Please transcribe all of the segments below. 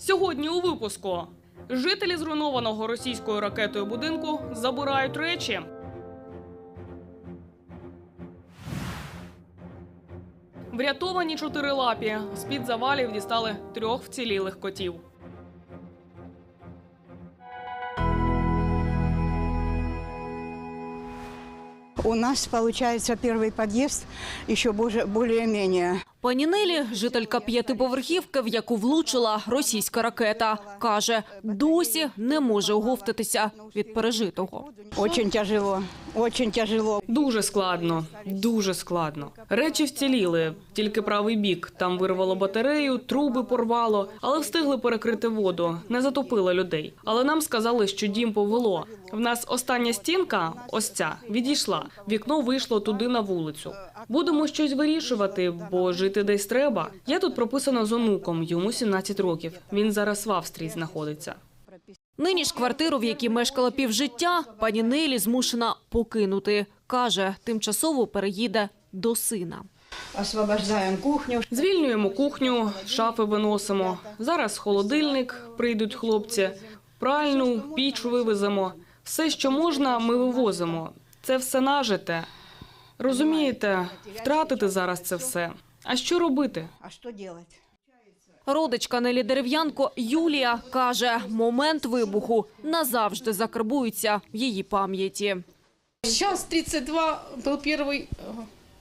Сьогодні у випуску жителі зруйнованого російською ракетою будинку забирають речі. Врятовані чотирилапі. З-під завалів дістали трьох вцілілих котів. У нас получается первый подъезд еще более-менее. Пані Нелі, жителька п'ятиповерхівки, в яку влучила російська ракета, каже, досі не може оговтатися від пережитого. Очень тяжело, очень тяжело. Дуже складно, дуже складно. Речі вціліли, тільки правий бік. Там вирвало батарею, труби порвало, але встигли перекрити воду, не затопило людей. Але нам сказали, що дім повело. В нас остання стінка, ось ця, відійшла. Вікно вийшло туди на вулицю. Будемо щось вирішувати, бо жити десь треба. Я тут прописана з онуком, йому 17 років. Він зараз в Австрії знаходиться. Нині ж квартиру, в якій мешкала півжиття, пані Нелі змушена покинути. Каже, тимчасово переїде до сина. Освобождаем кухню. Звільнюємо кухню, шафи виносимо. Зараз холодильник, прийдуть хлопці, пральну, піч вивеземо. Все, що можна, ми вивозимо. Це все нажите. Розумієте, втратити зараз це все. А що робити? А что делать? Родичка Нелі Дерев'янко Юлія каже, момент вибуху назавжди закарбується в її пам'яті. Сейчас 32 был первый э,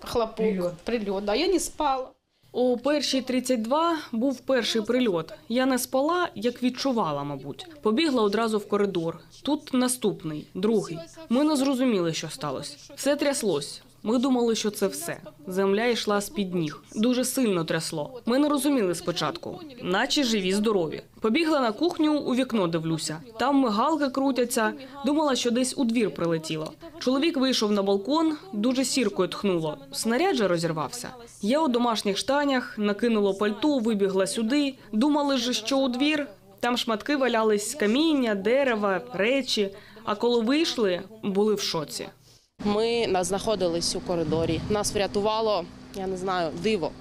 хлопок, прилет. Да, я не спала. О першій 32 був перший прильот. Я не спала, як відчувала, мабуть. Побігла одразу в коридор. Тут наступний, другий. Ми не зрозуміли, що сталося. Все тряслось. Ми думали, що це все. Земля йшла з під ніг. Дуже сильно трясло. Ми не розуміли спочатку, наче живі, здорові. Побігла на кухню, у вікно дивлюся. Там мигалки крутяться. Думала, що десь у двір прилетіло. Чоловік вийшов на балкон, дуже сіркою тхнуло. Снаряд же розірвався. Я у домашніх штанях, накинула пальто, вибігла сюди. Думали ж, що у двір. Там шматки валялись каміння, дерева, речі. А коли вийшли, були в шоці. Ми знаходились у коридорі. Нас врятувало, я не знаю, диво.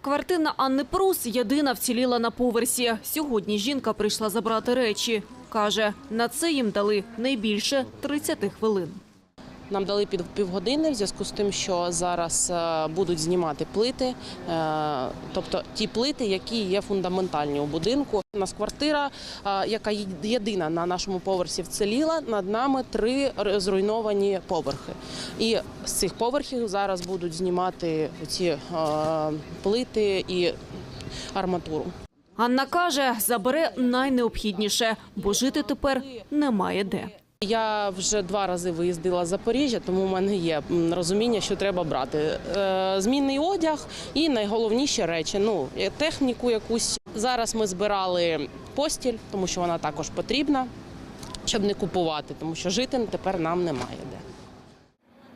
Квартира Анни Прус єдина вціліла на поверсі. Сьогодні жінка прийшла забрати речі. Каже, на це їм дали найбільше 30 хвилин. Нам дали під півгодини в зв'язку з тим, що зараз е, будуть знімати плити, е, тобто ті плити, які є фундаментальні у будинку. У нас квартира, е, яка єдина на нашому поверсі вцеліла. Над нами три зруйновані поверхи. І з цих поверхів зараз будуть знімати ці плити і арматуру. Анна каже, забере найнеобхідніше, бо жити тепер немає де. Я вже два рази виїздила з Запоріжжя, тому в мене є розуміння, що треба брати. Е, Змінний одяг і найголовніші речі. Ну, е, техніку якусь. Зараз ми збирали постіль, тому що вона також потрібна, щоб не купувати, тому що жити тепер нам немає де.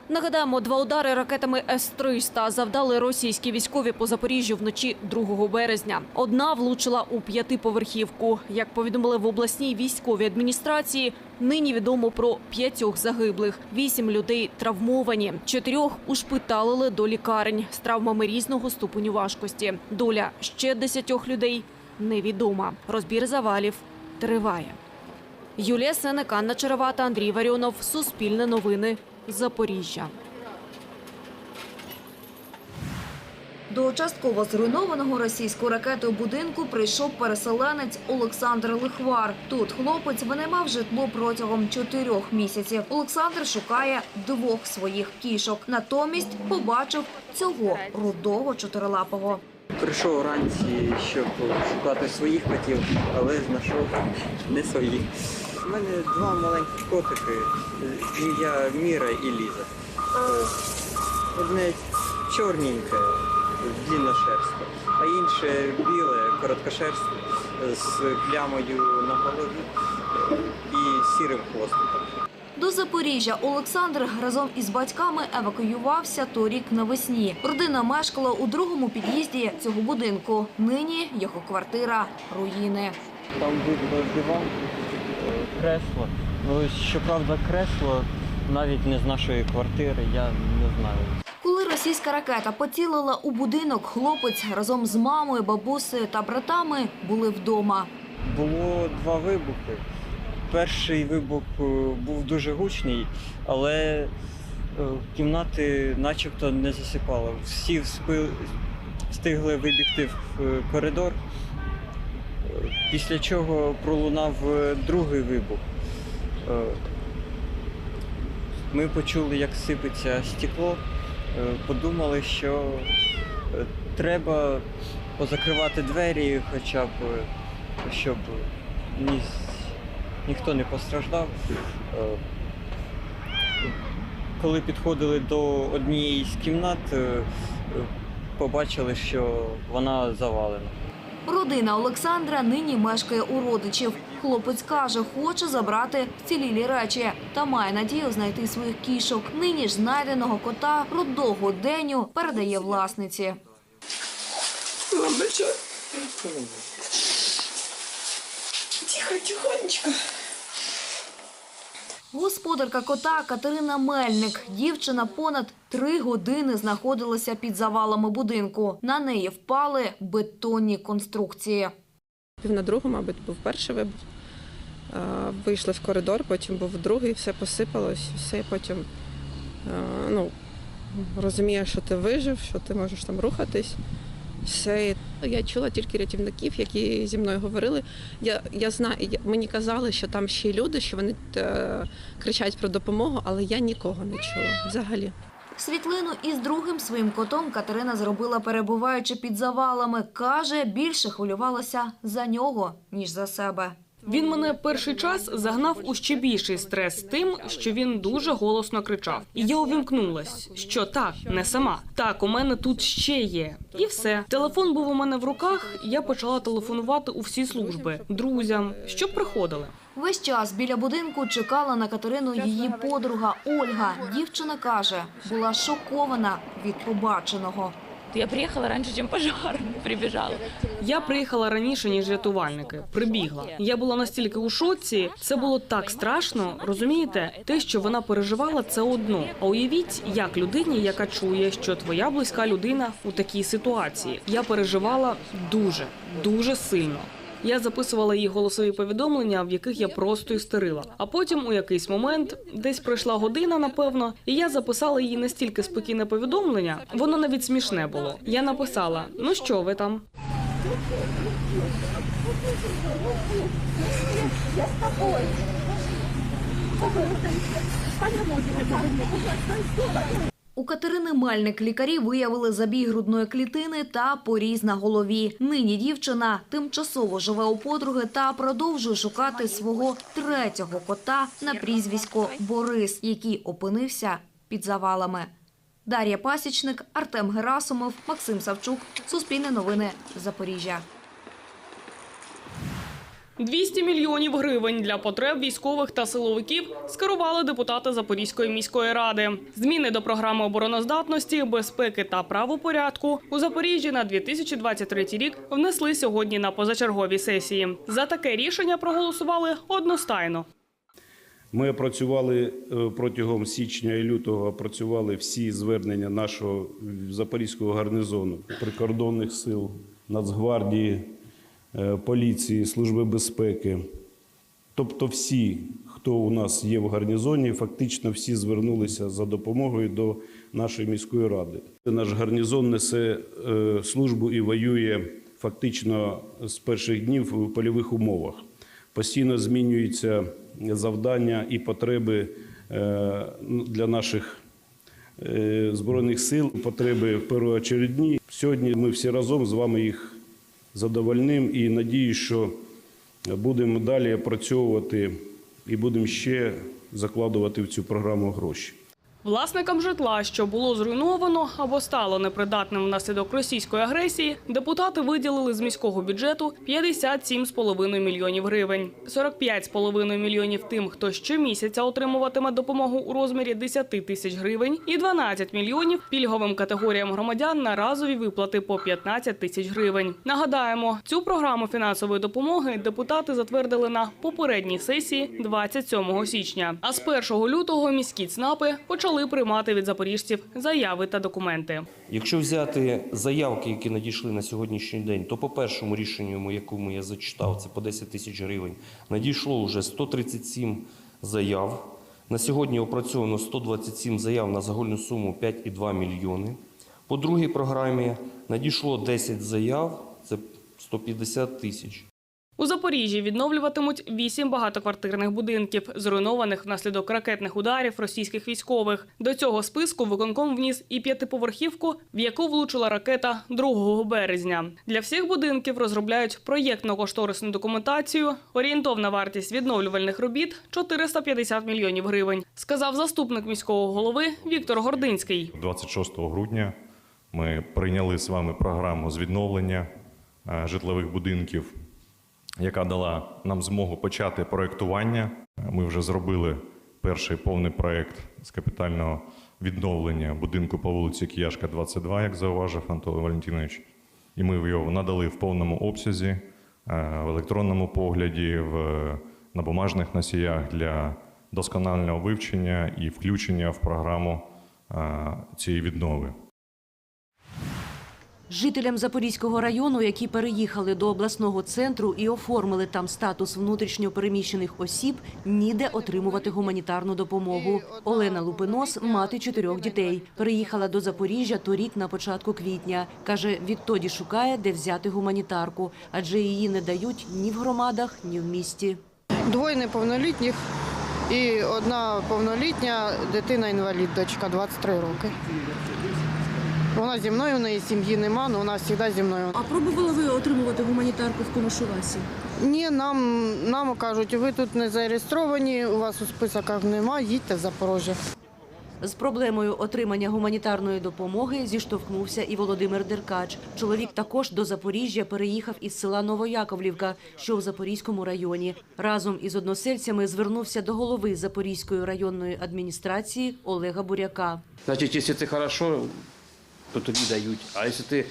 Нагадаємо, два удари ракетами С-300 завдали російські військові по Запоріжжю вночі 2 березня. Одна влучила у п'ятиповерхівку. Як повідомили в обласній військовій адміністрації, нині відомо про п'ятьох загиблих. Вісім людей травмовані. Чотирьох ушпиталили до лікарень з травмами різного ступеню важкості. Доля ще десятьох людей невідома. Розбір завалів триває. Юлія Сенек, Анна Черевата, Андрій Варіонов. Суспільне новини. Запоріжжя. До частково зруйнованого російською ракетою будинку прийшов переселенець Олександр Лихвар. Тут хлопець винаймав житло протягом чотирьох місяців. Олександр шукає двох своїх кішок. Натомість побачив цього рудого чотирилапого. Прийшов вранці, щоб шукати своїх котів, але знайшов не своїх. У мене два маленькі котики, ім'я Міра і Ліза. Одне чорненьке, длинношерстке, а інше біле, короткошерстке, з плямою на голові і сірим хвостиком. До Запоріжжя Олександр разом із батьками евакуювався торік навесні. Родина мешкала у другому під'їзді цього будинку. Нині його квартира руїни. Там буде диван, кресло. Ну, щоправда, кресло навіть не з нашої квартири, я не знаю. Коли російська ракета поцілила у будинок, хлопець разом з мамою, бабусею та братами були вдома. Було два вибухи. Перший вибух е, був дуже гучний, але е, кімнати начебто не засипало. Всі встигли вибігти в е, коридор, після чого пролунав е, другий вибух. Е, Ми почули, як сипеться стекло, е, подумали, що треба позакривати двері хоча б, щоб ні, ніхто не постраждав. Коли підходили до однієї з кімнат, побачили, що вона завалена. Родина Олександра нині мешкає у родичів. Хлопець каже, хоче забрати вцілілі речі та має надію знайти своїх кішок. Нині ж знайденого кота рудого Деню передає власниці. Господарка кота Катерина Мельник. Дівчина понад три години знаходилася під завалами будинку. На неї впали бетонні конструкції. Пів на другу, мабуть, був перший вибух. Вийшли в коридор, потім був другий, все посипалось, все потім ну, розумієш, що ти вижив, що ти можеш там рухатись. Все. Я чула тільки рятівників, які зі мною говорили. Я, я знаю, мені казали, що там ще люди, що вони е, кричать про допомогу, але я нікого не чула взагалі. Світлину із другим своїм котом Катерина зробила, перебуваючи під завалами. Каже, більше хвилювалася за нього, ніж за себе. Він мене перший час загнав у ще більший стрес тим, що він дуже голосно кричав. І я увімкнулась, що так, не сама. Так, у мене тут ще є. І все. Телефон був у мене в руках. Я почала телефонувати у всі служби друзям, щоб приходили. Весь час біля будинку чекала на Катерину її подруга Ольга. Дівчина каже, була шокована від побаченого. Я приїхала раніше, ніж пожар. Прибіжала. Я приїхала раніше, ніж рятувальники. Прибігла. Я була настільки у шоці. Це було так страшно. Розумієте, те, що вона переживала, це одно. А уявіть, як людині, яка чує, що твоя близька людина у такій ситуації. Я переживала дуже, дуже сильно. Я записувала їй голосові повідомлення, в яких я просто істерила. А потім, у якийсь момент, десь пройшла година, напевно, і я записала їй настільки спокійне повідомлення, воно навіть смішне було. Я написала: Ну що ви там? У Катерини Мельник лікарі виявили забій грудної клітини та поріз на голові. Нині дівчина тимчасово живе у подруги та продовжує шукати свого третього кота на прізвисько Борис, який опинився під завалами. Дар'я Пасічник, Артем Герасимов, Максим Савчук. Суспільне новини. Запоріжжя. 200 мільйонів гривень для потреб військових та силовиків скерували депутати Запорізької міської ради. Зміни до програми обороноздатності, безпеки та правопорядку у Запоріжжі на 2023 рік внесли сьогодні на позачерговій сесії. За таке рішення проголосували одностайно. Ми опрацювали е, протягом січня і лютого опрацювали всі звернення нашого запорізького гарнізону, прикордонних сил, Нацгвардії, поліції, служби безпеки. Тобто, всі, хто у нас є в гарнізоні, фактично всі звернулися за допомогою до нашої міської ради. Наш гарнізон несе е, службу і воює фактично з перших днів у польових умовах. Постійно змінюються завдання і потреби е, для наших е, збройних сил, потреби першоочередні. Сьогодні ми всі разом з вами їх задовольним і надію, що будемо далі опрацьовувати і будемо ще закладувати в цю програму гроші. Власникам житла, що було зруйновано або стало непридатним внаслідок російської агресії, депутати виділили з міського бюджету 57,5 мільйонів гривень, 45,5 мільйонів тим, хто щомісяця отримуватиме допомогу у розмірі 10 тисяч гривень, і 12 мільйонів пільговим категоріям громадян на разові виплати по 15 тисяч гривень. Нагадаємо, цю програму фінансової допомоги депутати затвердили на попередній сесії 27 січня. А з 1 лютого міські ЦНАПи почали почали приймати від запоріжців заяви та документи. Якщо взяти заявки, які надійшли на сьогоднішній день, то по першому рішенню, якому я зачитав, це по 10 тисяч гривень, надійшло вже 137 заяв. На сьогодні опрацьовано 127 заяв на загальну суму 5,2 мільйони. По другій програмі надійшло 10 заяв, це 150 тисяч. У Запоріжжі відновлюватимуть вісім багатоквартирних будинків, зруйнованих внаслідок ракетних ударів російських військових. До цього списку виконком вніс і п'ятиповерхівку, в яку влучила ракета 2 березня. Для всіх будинків розробляють проєктно-кошторисну документацію. Орієнтовна вартість відновлювальних робіт 450 мільйонів гривень, сказав заступник міського голови Віктор Гординський. 26 грудня ми прийняли з вами програму з відновлення е, житлових будинків, яка дала нам змогу почати проєктування. Ми вже зробили перший повний проєкт з капітального відновлення будинку по вулиці Кияшка, 22, як зауважив Антон Валентинович. І ми його надали в повному обсязі, е, в електронному погляді, в, на бумажних носіях для досконального вивчення і включення в програму е, цієї віднови. Жителям Запорізького району, які переїхали до обласного центру і оформили там статус внутрішньо переміщених осіб, ніде отримувати гуманітарну допомогу. Олена Лупинос, мати чотирьох дітей, переїхала до Запоріжжя торік на початку квітня. каже, відтоді шукає, де взяти гуманітарку, адже її не дають ні в громадах, ні в місті. Двоє неповнолітніх і одна повнолітня дитина-інвалід, дочка 23 роки. Вона зі мною, у неї сім'ї нема, але вона завжди зі мною. А пробували ви отримувати гуманітарку в Комишувасі? Ні, нам, нам кажуть, ви тут не зареєстровані, у вас у списках немає, їдьте в Запорожжя. З проблемою отримання гуманітарної допомоги зіштовхнувся і Володимир Деркач. Чоловік також до Запоріжжя переїхав із села Новояковлівка, що в Запорізькому районі. Разом із односельцями звернувся до голови Запорізької районної адміністрації Олега Буряка. Значить, якщо це хорошо, то тобі дають. А якщо ти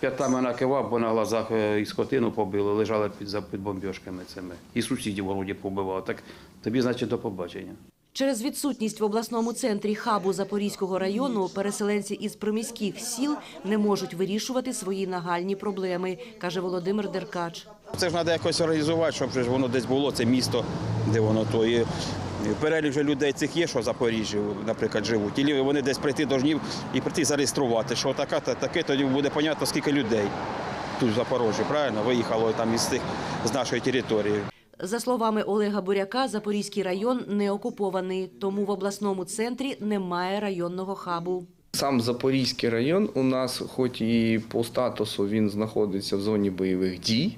п'ятами накивав, бо на глазах е, і скотину побили, лежали під, за- під бомбіжками цими, і сусідів вроді побивав, так тобі, значить, до побачення. Через відсутність в обласному центрі хабу Запорізького району переселенці із приміських сіл не можуть вирішувати свої нагальні проблеми, каже Володимир Деркач. Це ж треба якось організувати, щоб воно десь було, це місто, де воно то. І перелік вже людей цих є, що в Запоріжжі, наприклад, живуть. І вони десь прийти до і прийти зареєструвати, що така, та таке, тоді буде зрозуміло, скільки людей тут в Запоріжжі, правильно, виїхало там із тих, з нашої території. За словами Олега Буряка, Запорізький район не окупований, тому в обласному центрі немає районного хабу. Сам Запорізький район у нас, хоч і по статусу він знаходиться в зоні бойових дій,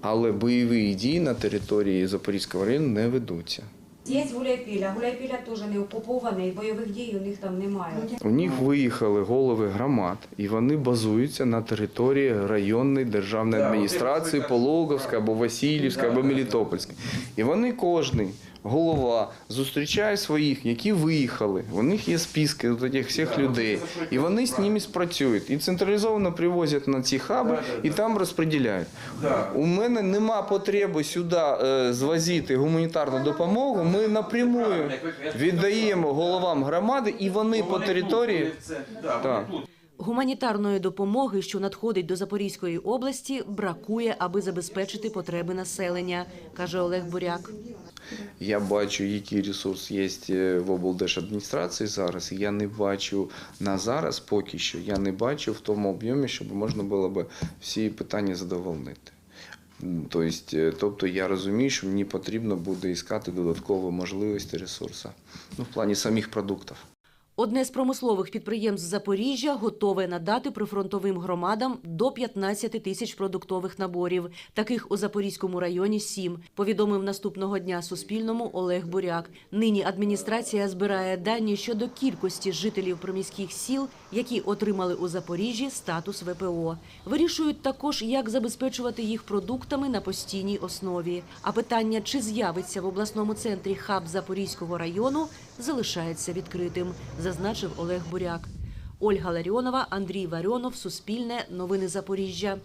але бойові дії на території Запорізького району не ведуться. Є Гуляйпіля. Гуляйпіля теж не окупований, бойових дій у них там немає. У них виїхали голови громад, і вони базуються на території районної державної адміністрації Пологовська або Васильівська або Мелітопольська. І вони кожний голова зустрічає своїх, які виїхали. У них є списки от цих всіх людей, і вони з ними спрацюють. І централізовано привозять на ці хаби і там розподіляють. У мене нема потреби сюди е, звозити гуманітарну допомогу. Ми напряму віддаємо головам громади, і вони по території. Так. Гуманітарної допомоги, що надходить до Запорізької області, бракує, аби забезпечити потреби населення, каже Олег Буряк. Я бачу, який ресурс є е, в облдержадміністрації зараз. Я не бачу на зараз поки що. Я не бачу в тому об'ємі, щоб можна було б всі питання задовольнити. Е, тобто я розумію, що мені потрібно буде іскати додаткові можливості ресурсу. Ну, в плані самих продуктів. Одне з промислових підприємств Запоріжжя готове надати прифронтовим громадам до 15 тисяч продуктових наборів. Таких у Запорізькому районі сім. Повідомив наступного дня Суспільному Олег Буряк. Нині адміністрація збирає дані щодо кількості жителів приміських сіл, які отримали у Запоріжжі статус ВПО. Вирішують також, як забезпечувати їх продуктами на постійній основі. А питання, чи з'явиться в обласному центрі хаб Запорізького району, залишається відкритим, зазначив Олег Буряк. Ольга Ларіонова, Андрій Варіонов, Суспільне, Новини Запоріжжя.